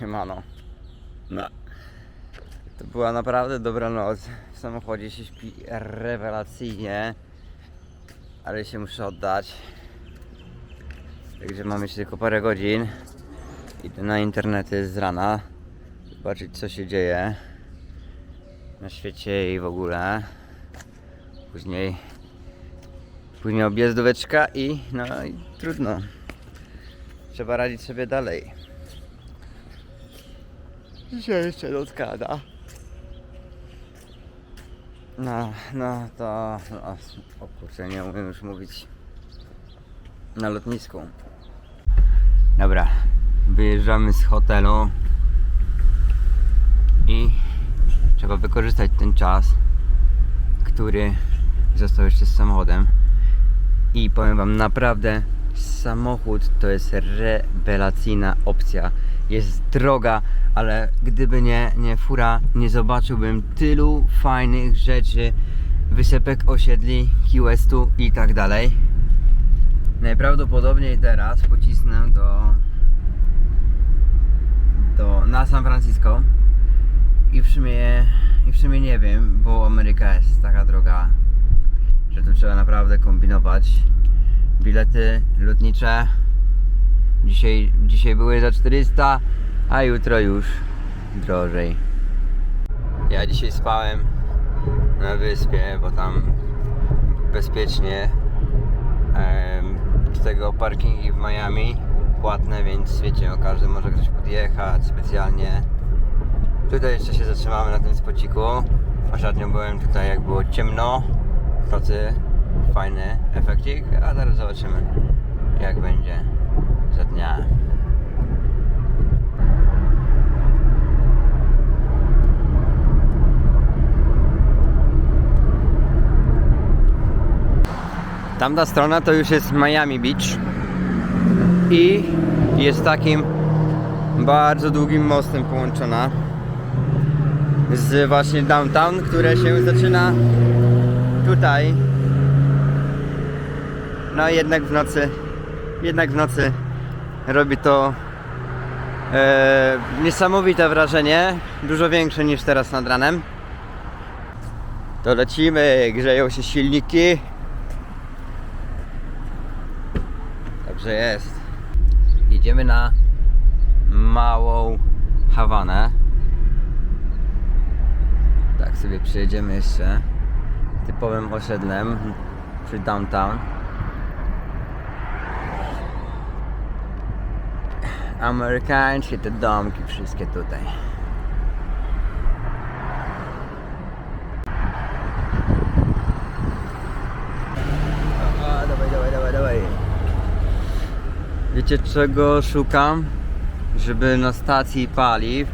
Siemano. No. To była naprawdę dobra noc. W samochodzie się śpi rewelacyjnie. Ale się muszę oddać. Także mam jeszcze tylko parę godzin. Idę na internety z rana. Zobaczyć co się dzieje. Na świecie i w ogóle. Później Później objazdóweczka i no i trudno. Trzeba radzić sobie dalej. Dzisiaj jeszcze lotkada. No, no to... No, o kurczę, nie umiem już mówić. Na lotnisku. Dobra, wyjeżdżamy z hotelu i trzeba wykorzystać ten czas, który został jeszcze z samochodem. I powiem Wam, naprawdę samochód to jest rewelacyjna opcja. Jest droga, ale gdyby nie, nie fura, nie zobaczyłbym tylu fajnych rzeczy, wysepek osiedli, Key Westu i tak dalej. Najprawdopodobniej teraz pocisnę do, do na San Francisco i w sumie, i w sumie nie wiem, bo Ameryka jest taka droga, że tu trzeba naprawdę kombinować. Bilety lotnicze dzisiaj, dzisiaj były za 400, a jutro już drożej. Ja dzisiaj spałem na wyspie, bo tam bezpiecznie. Z tego parkingi w Miami płatne, więc wiecie, o każdy może ktoś podjechać specjalnie. Tutaj jeszcze się zatrzymamy na tym spociku. Ostatnio byłem tutaj jak było ciemno w nocy. Fajny efekcik, a zaraz zobaczymy jak będzie za dnia. Tamta strona to już jest Miami Beach i jest takim bardzo długim mostem połączona z właśnie downtown, które się zaczyna tutaj. No jednak w nocy, jednak w nocy robi to e, niesamowite wrażenie, dużo większe niż teraz nad ranem. To lecimy, grzeją się silniki. Dobrze jest. Jedziemy na małą Hawanę. Tak sobie przyjedziemy jeszcze typowym osiedlem przy downtown. Amerykańskie te domki wszystkie tutaj. Dawaj, dawaj, dawaj, dawaj. Wiecie czego szukam? Żeby na stacji paliw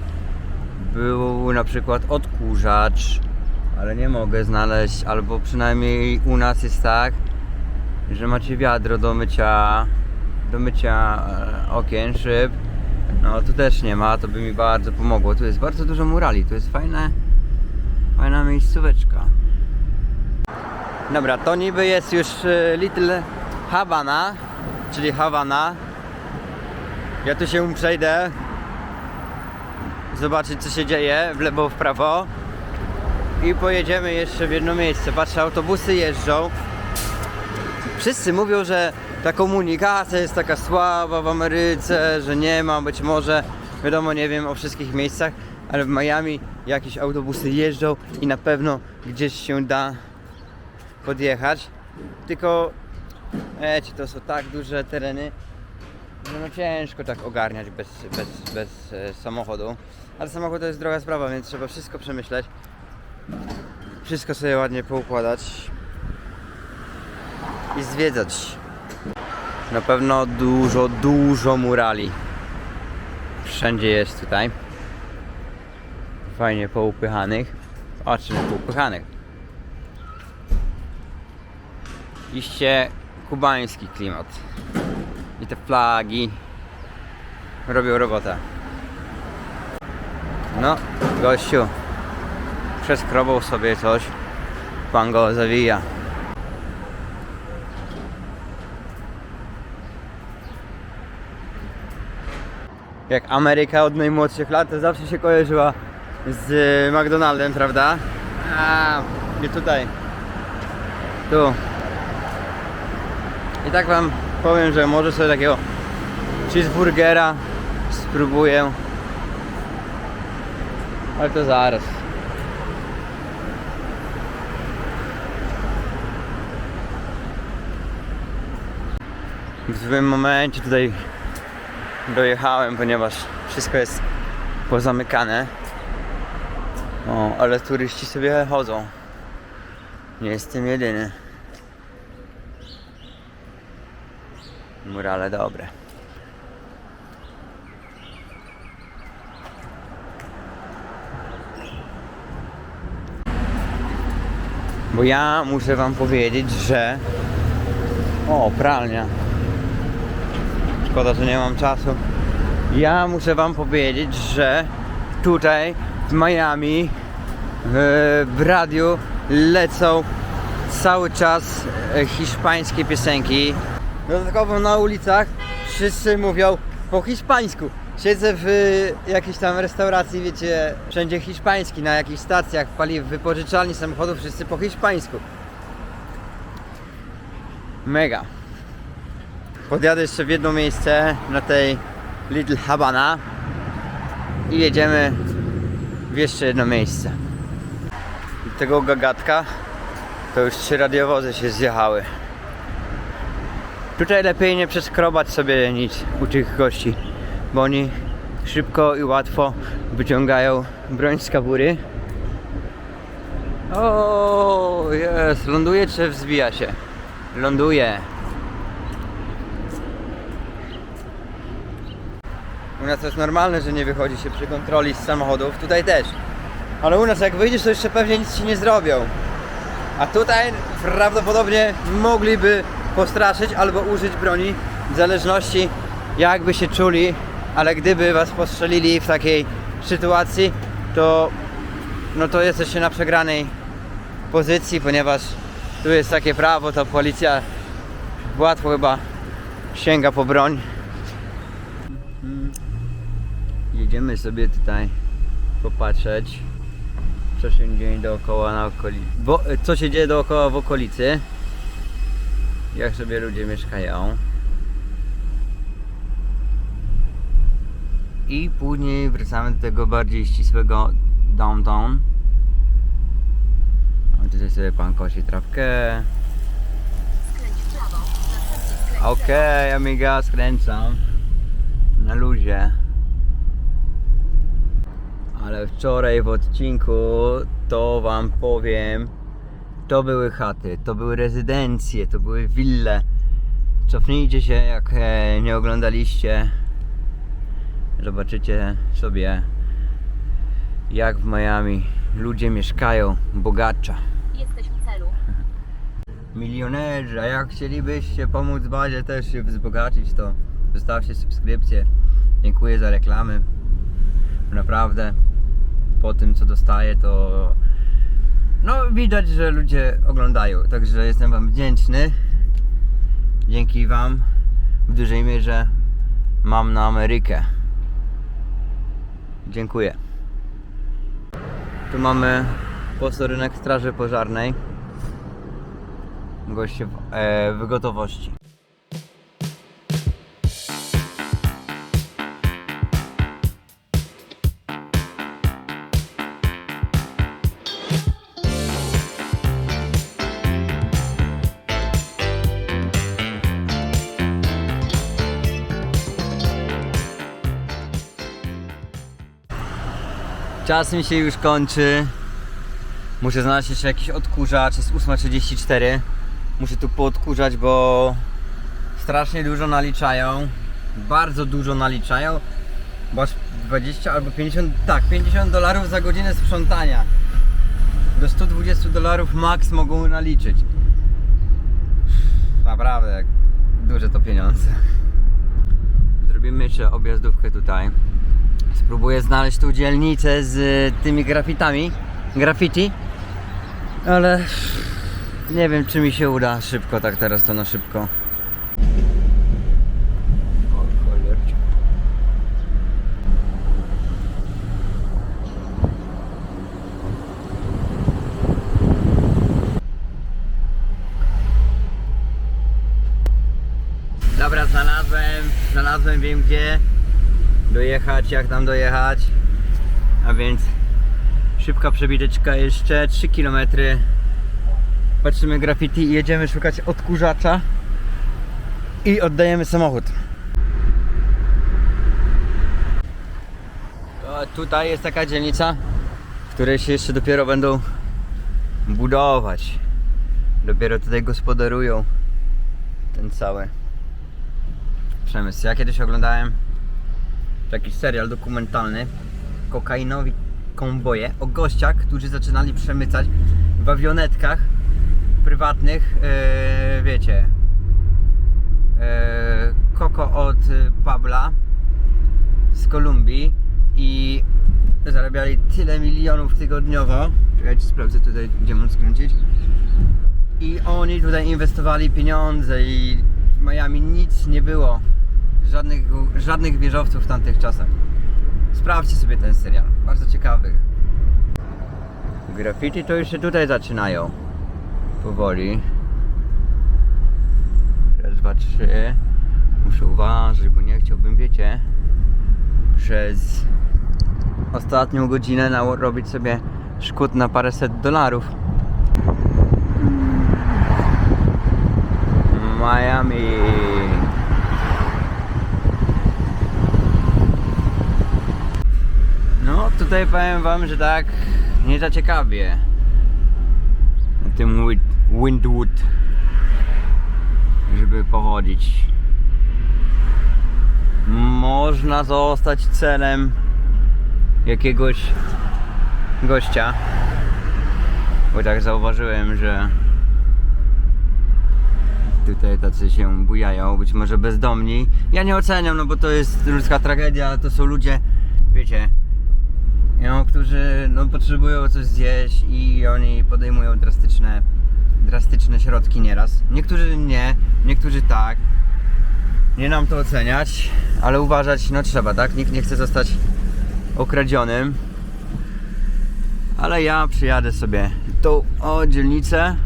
był na przykład odkurzacz, ale nie mogę znaleźć, albo przynajmniej u nas jest tak, że macie wiadro do mycia, do mycia e, okien, szyb. No tu też nie ma, to by mi bardzo pomogło. Tu jest bardzo dużo murali, tu jest fajne, fajna miejscóweczka. Dobra, to niby jest już e, Little Havana, czyli Havana. Ja tu się przejdę, zobaczyć co się dzieje w lewo, w prawo i pojedziemy jeszcze w jedno miejsce. Patrzę, autobusy jeżdżą. Wszyscy mówią, że ta komunikacja jest taka słaba w Ameryce, że nie ma być może, wiadomo, nie wiem o wszystkich miejscach, ale w Miami jakieś autobusy jeżdżą i na pewno gdzieś się da podjechać. Tylko, wiecie, to są tak duże tereny, że no ciężko tak ogarniać bez, bez, bez e, samochodu. Ale samochód to jest droga sprawa, więc trzeba wszystko przemyśleć. Wszystko sobie ładnie poukładać i zwiedzać. Na pewno dużo, dużo murali. Wszędzie jest tutaj. Fajnie poupychanych. O czym poupychanych? Iście kubański klimat. I te flagi robią robotę. No, gościu, przeskrobał sobie coś, pan go zawija. Jak Ameryka od najmłodszych lat, to zawsze się kojarzyła z McDonaldem, prawda? A, nie tutaj. Tu. I tak wam powiem, że może sobie takiego cheeseburgera spróbuję. Ale to zaraz. W złym momencie tutaj dojechałem, ponieważ wszystko jest pozamykane. O, ale turyści sobie chodzą. Nie jestem jedyny. Murale dobre. Bo ja muszę wam powiedzieć, że... O, pralnia. Szkoda, że nie mam czasu. Ja muszę wam powiedzieć, że tutaj w Miami w, w radiu lecą cały czas e, hiszpańskie piosenki. Dodatkowo na ulicach wszyscy mówią po hiszpańsku. Siedzę w e, jakiejś tam restauracji, wiecie, wszędzie hiszpański, na jakichś stacjach paliw, wypożyczalni samochodów, wszyscy po hiszpańsku. Mega. Podjadę jeszcze w jedno miejsce na tej Little Habana i jedziemy w jeszcze jedno miejsce. I tego gagatka to już trzy radiowozy się zjechały. Tutaj lepiej nie przeskrobać sobie nic u tych gości, bo oni szybko i łatwo wyciągają broń z kabury. O, jest, ląduje czy wzbija się? Ląduje. U nas to jest normalne, że nie wychodzi się przy kontroli z samochodów, tutaj też. Ale u nas jak wyjdziesz, to jeszcze pewnie nic ci nie zrobią. A tutaj prawdopodobnie mogliby postraszyć albo użyć broni, w zależności jakby się czuli, ale gdyby was postrzelili w takiej sytuacji, to no to jesteście na przegranej pozycji, ponieważ tu jest takie prawo, to policja łatwo chyba sięga po broń. Jedziemy sobie tutaj popatrzeć, co się dzieje dookoła na okolicy. Co się dzieje dookoła w okolicy. Jak sobie ludzie mieszkają. I później wracamy do tego bardziej ścisłego downtown. A tutaj sobie pan kosi trawkę. Okej, amiga, skręcam. Na luzie. Ale wczoraj w odcinku to wam powiem, to były chaty, to były rezydencje, to były wille. Cofnijcie się jak e, nie oglądaliście. Zobaczycie sobie jak w Miami ludzie mieszkają bogacza. Jesteś w celu. Milionerzy, a jak chcielibyście pomóc bazie też się wzbogacić, to zostawcie subskrypcję. Dziękuję za reklamy. Naprawdę po tym co dostaję to no widać, że ludzie oglądają, także jestem wam wdzięczny. Dzięki wam w dużej mierze mam na Amerykę. Dziękuję. Tu mamy posterunek Straży Pożarnej goście w, e, w gotowości. Czas mi się już kończy. Muszę znaleźć jeszcze jakiś odkurzacz, jest 8.34 Muszę tu poodkurzać, bo strasznie dużo naliczają. Bardzo dużo naliczają. Bo aż 20 albo 50, tak 50 dolarów za godzinę sprzątania. Do 120 dolarów max mogą naliczyć. Naprawdę duże to pieniądze. Zrobimy jeszcze objazdówkę tutaj Próbuję znaleźć tu dzielnicę z y, tymi grafitami, graffiti, ale nie wiem czy mi się uda szybko, tak teraz to na szybko. Dobra, znalazłem, znalazłem, wiem gdzie dojechać, jak tam dojechać. A więc szybka przebiteczka jeszcze 3 km. Patrzymy graffiti i jedziemy szukać odkurzacza i oddajemy samochód. O, tutaj jest taka dzielnica, w której się jeszcze dopiero będą budować. Dopiero tutaj gospodarują ten cały przemysł. Ja kiedyś oglądałem taki serial dokumentalny Kokainowi konwoje o gościach, którzy zaczynali przemycać w awionetkach prywatnych, yy, wiecie, yy, koko od Pabla z Kolumbii i zarabiali tyle milionów tygodniowo. Czekajcie, sprawdzę tutaj, gdzie mam skręcić. I oni tutaj inwestowali pieniądze i w Miami nic nie było. Żadnych, żadnych wieżowców w tamtych czasach. Sprawdźcie sobie ten serial. Bardzo ciekawy. Graffiti to już się tutaj zaczynają. Powoli. Raz, dwa, trzy. Muszę uważać, bo nie chciałbym, wiecie, przez ostatnią godzinę narobić sobie szkód na paręset dolarów. Miami. No, tutaj powiem wam, że tak nie za ciekawie. Na tym Wi- Windwood, żeby pochodzić. Można zostać celem jakiegoś gościa. Bo tak zauważyłem, że tutaj tacy się bujają, być może bezdomni. Ja nie oceniam, no bo to jest ludzka tragedia, to są ludzie, wiecie, no, którzy no, potrzebują coś zjeść i oni podejmują drastyczne, drastyczne środki nieraz. Niektórzy nie, niektórzy tak. Nie nam to oceniać, ale uważać no trzeba, tak? Nikt nie chce zostać okradzionym. Ale ja przyjadę sobie tą o dzielnicę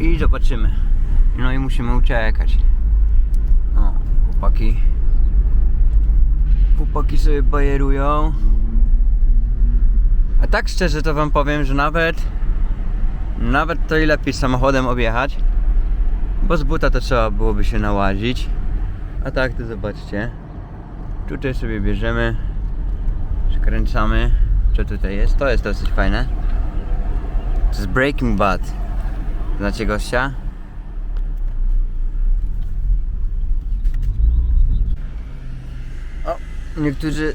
i zobaczymy. No i musimy uciekać. O, chłopaki. Chłopaki sobie bajerują. A tak szczerze to wam powiem, że nawet nawet to i lepiej samochodem objechać. Bo z buta to trzeba byłoby się nałazić. A tak to zobaczcie. Tutaj sobie bierzemy. Skręcamy. Co tutaj jest? To jest dosyć fajne. To jest Breaking Bad. Znacie gościa? O, niektórzy,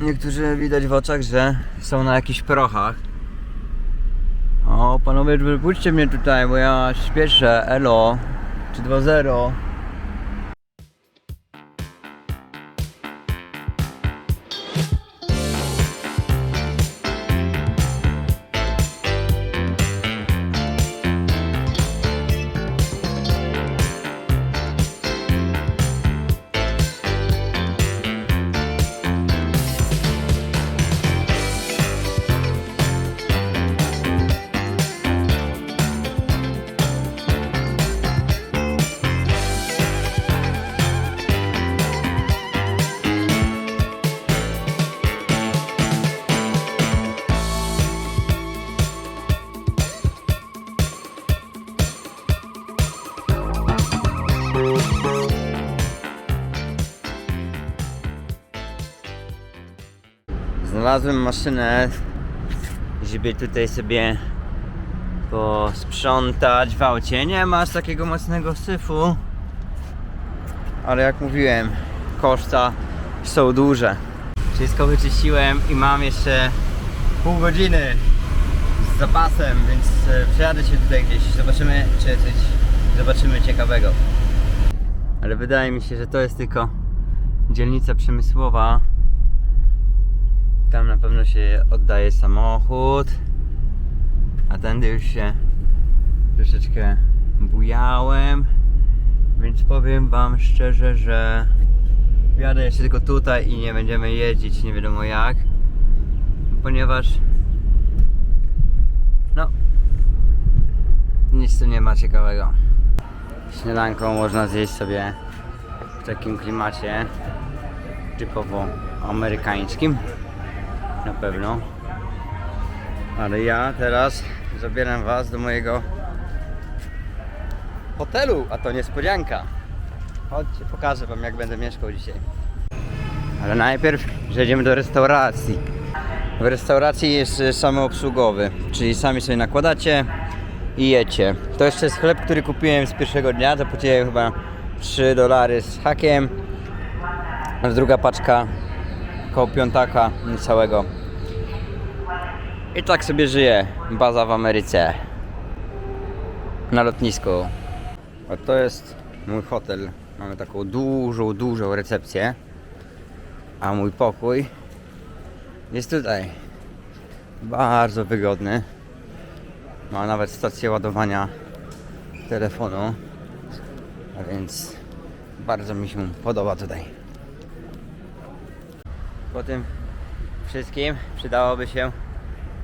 niektórzy widać w oczach, że są na jakichś prochach. O, panowie, wypuśćcie mnie tutaj, bo ja śpieszę. Elo. Czy 2-0. Znalazłem maszynę, żeby tutaj sobie posprzątać w aucie. Nie ma aż takiego mocnego syfu, ale jak mówiłem, koszta są duże. Wszystko wyczyściłem i mam jeszcze pół godziny z zapasem, więc e, przejadę się tutaj gdzieś. Zobaczymy, czy coś zobaczymy ciekawego. Ale wydaje mi się, że to jest tylko dzielnica przemysłowa. Tam na pewno się oddaje samochód. A tędy już się troszeczkę bujałem. Więc powiem wam szczerze, że jadę jeszcze tylko tutaj i nie będziemy jeździć nie wiadomo jak. Ponieważ no nic tu nie ma ciekawego. Śniadanko można zjeść sobie w takim klimacie typowo amerykańskim. Na pewno. Ale ja teraz zabieram Was do mojego hotelu, a to niespodzianka. Chodźcie, pokażę Wam jak będę mieszkał dzisiaj. Ale najpierw przejdziemy do restauracji. W restauracji jest y, samoobsługowy, czyli sami sobie nakładacie i jecie. To jeszcze jest chleb, który kupiłem z pierwszego dnia, zapłaciłem chyba 3 dolary z hakiem. Druga paczka koło piątaka całego. I tak sobie żyje baza w Ameryce. Na lotnisku. A to jest mój hotel. Mamy taką dużą, dużą recepcję. A mój pokój jest tutaj. Bardzo wygodny. Ma nawet stację ładowania telefonu. A więc bardzo mi się podoba tutaj. Po tym wszystkim przydałoby się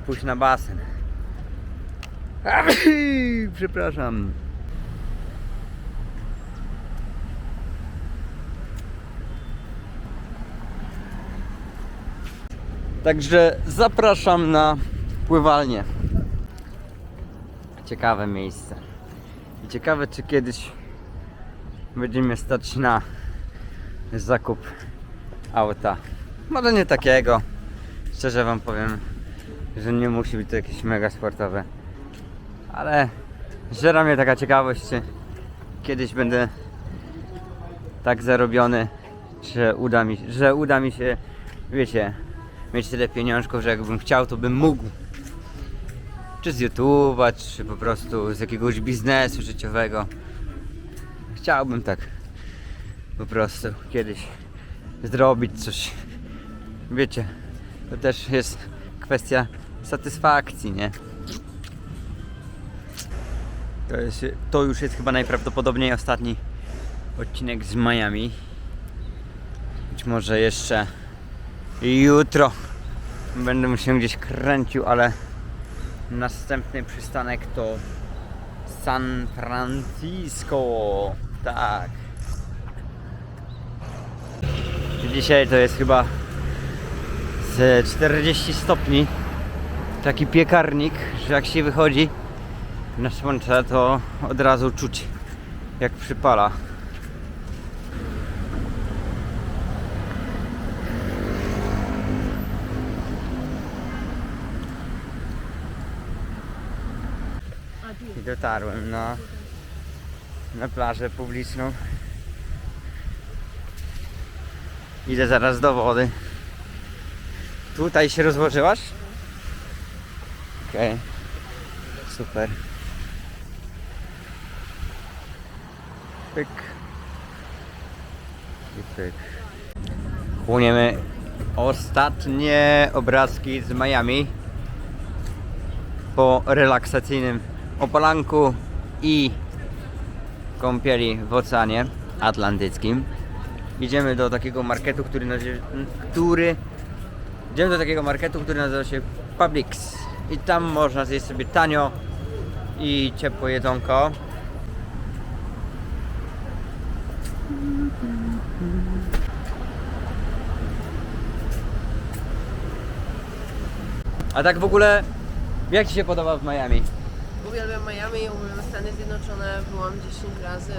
pójść na basen. Przepraszam. Także zapraszam na pływalnię. Ciekawe miejsce. I ciekawe, czy kiedyś będziemy stać na zakup auta. Może nie takiego. Szczerze wam powiem, że nie musi być to jakieś mega sportowe. Ale żera mnie taka ciekawość, czy kiedyś będę tak zarobiony, że uda mi, że uda mi się, wiecie, mieć tyle pieniążków, że jakbym chciał, to bym mógł. Czy z YouTube'a, czy po prostu z jakiegoś biznesu życiowego. Chciałbym tak po prostu kiedyś zrobić coś. Wiecie, to też jest kwestia satysfakcji, nie? To, jest, to już jest chyba najprawdopodobniej ostatni odcinek z Miami. Być może jeszcze jutro będę się gdzieś kręcił, ale następny przystanek to San Francisco. Tak. Dzisiaj to jest chyba z 40 stopni. Taki piekarnik, że jak się wychodzi na słońce, to od razu czuć jak przypala. I dotarłem na, na plażę publiczną. Idę zaraz do wody. Tutaj się rozłożyłaś? Okej. Super. Pyk. I pyk. Chłoniemy ostatnie obrazki z Miami po relaksacyjnym opalanku i kąpieli w oceanie atlantyckim. Idziemy do takiego marketu, który który Idziemy do takiego marketu, który nazywa się Publix. I tam można zjeść sobie tanio i ciepłe jedzonko. A tak w ogóle, jak Ci się podoba w Miami? Uwielbiam Miami, uwielbiam Stany Zjednoczone, byłam 10 razy.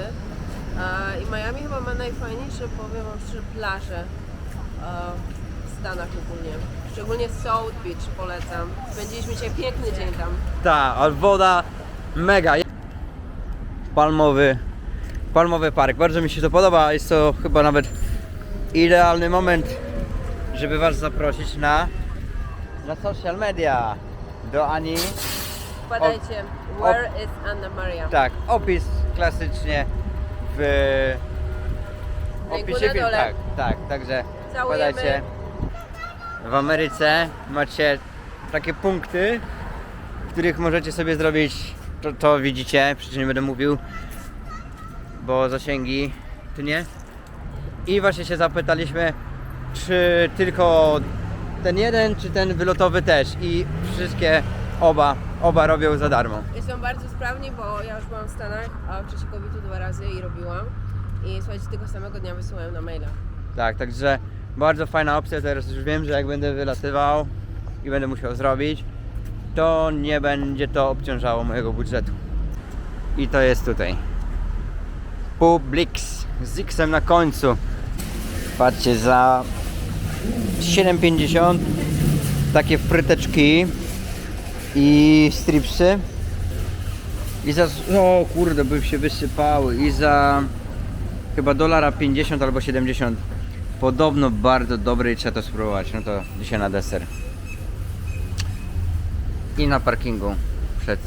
E, I Miami chyba ma najfajniejsze, powiem wam szczerze, plaże e, Stanach ogólnie. Szczególnie South Beach polecam. Spędziliśmy dzisiaj piękny dzień tam. Ta, ale woda mega. Palmowy, palmowy park. Bardzo mi się to podoba. Jest to chyba nawet idealny moment, żeby Was zaprosić na, na social media. Do Ani. Wpadajcie, Where is Anna Maria? Tak, opis klasycznie w Linku opisie na film- dole. Tak, tak, także Całujemy. wpadajcie. W Ameryce macie takie punkty, w których możecie sobie zrobić to, to widzicie, przecież nie będę mówił, bo zasięgi tu nie. I właśnie się zapytaliśmy, czy tylko ten jeden, czy ten wylotowy też. I wszystkie oba oba robią za darmo. I są bardzo sprawni, bo ja już byłam w Stanach, a w czasie COVID-u dwa razy i robiłam. I słuchajcie, tego samego dnia wysyłałem na maila. Tak, także bardzo fajna opcja. Teraz już wiem, że jak będę wylatywał i będę musiał zrobić, to nie będzie to obciążało mojego budżetu. I to jest tutaj. Publix z X-em na końcu. Patrzcie, za 7,50 takie fryteczki i stripsy. I za. O kurde, by się wysypały. I za chyba dolara 50 albo 70. Podobno bardzo dobry i trzeba to spróbować. No to dzisiaj na deser. I na parkingu przed,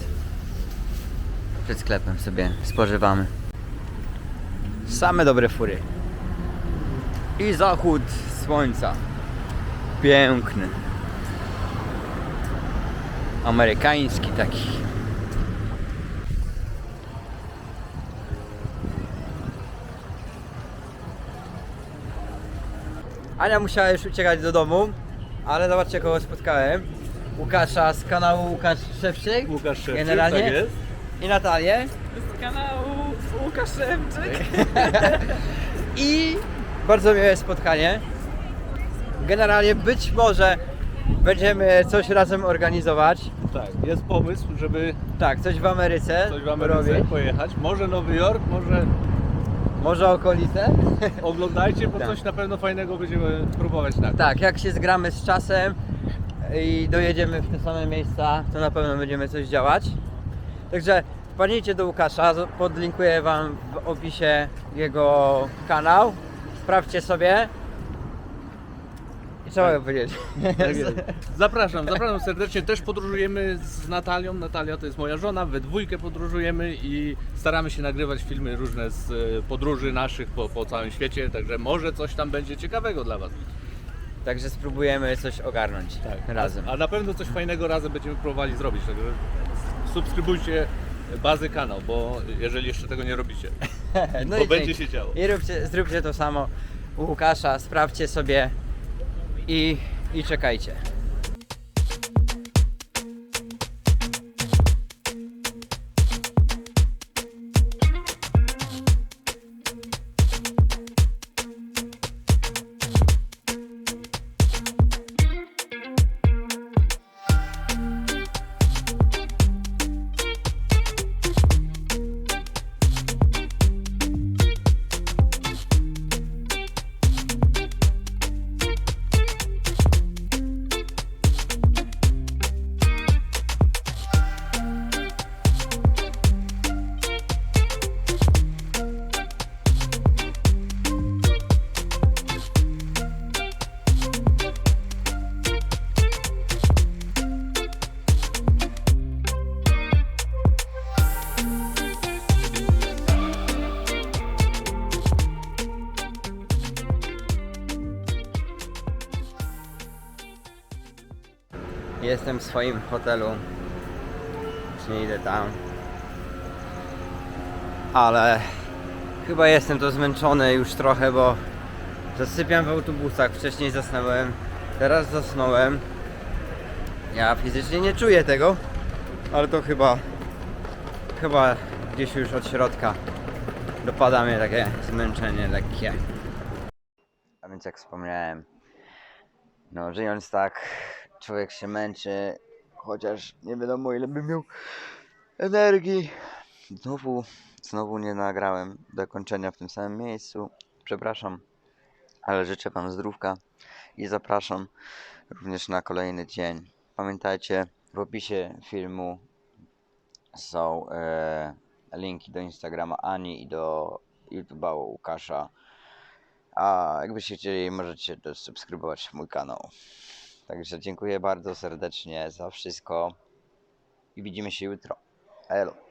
przed sklepem sobie spożywamy. Same dobre fury. I zachód słońca. Piękny. Amerykański taki. Ania musiała już uciekać do domu, ale zobaczcie kogo spotkałem. Łukasza z kanału Łukasz Szewczyk. Łukasz Szewczyk, Generalnie. tak jest. I Natalię. z kanału Łukasz Szewczyk. I bardzo miłe spotkanie. Generalnie być może będziemy coś razem organizować. Tak, jest pomysł, żeby Tak, coś w Ameryce, coś w Ameryce robić. pojechać. Może Nowy Jork, może Może okolice. oglądajcie, bo Tak. coś na pewno fajnego będziemy próbować nagrać. Tak, jak się zgramy z czasem i dojedziemy w te same miejsca, to na pewno będziemy coś działać. Także wpadnijcie do Łukasza, z- podlinkuję Wam w opisie jego kanał. Sprawdźcie sobie. Co mogę powiedzieć? Tak jest. Zapraszam, zapraszam serdecznie. Też podróżujemy z Natalią. Natalia to jest moja żona. We dwójkę podróżujemy i staramy się nagrywać filmy różne z e, podróży naszych po, po całym świecie. Także może coś tam będzie ciekawego dla Was. Także spróbujemy coś ogarnąć razem. A na pewno coś fajnego razem będziemy próbowali zrobić. Także subskrybujcie bazy kanał, bo jeżeli jeszcze tego nie robicie, No bo i będzie dzięki. się działo. I róbcie, zróbcie to samo u Łukasza, sprawdźcie sobie i, i czekajcie. W swoim hotelu. Czy nie idę tam. Ale chyba jestem to zmęczony już trochę, bo zasypiam w autobusach. Wcześniej zasnąłem, teraz zasnąłem. Ja fizycznie nie czuję tego, ale to chyba chyba gdzieś już od środka dopada mnie takie zmęczenie lekkie. A więc jak wspomniałem, no żyjąc tak, człowiek się męczy, chociaż nie wiadomo ile by miał energii. Znowu, znowu nie nagrałem do kończenia w tym samym miejscu. Przepraszam, ale życzę Wam zdrówka i zapraszam również na kolejny dzień. Pamiętajcie, w opisie filmu są e, linki do Instagrama Ani i do YouTube'a Łukasza. A jakbyście chcieli, możecie też subskrybować mój kanał. Także dziękuję bardzo serdecznie za wszystko i widzimy się jutro. Elo.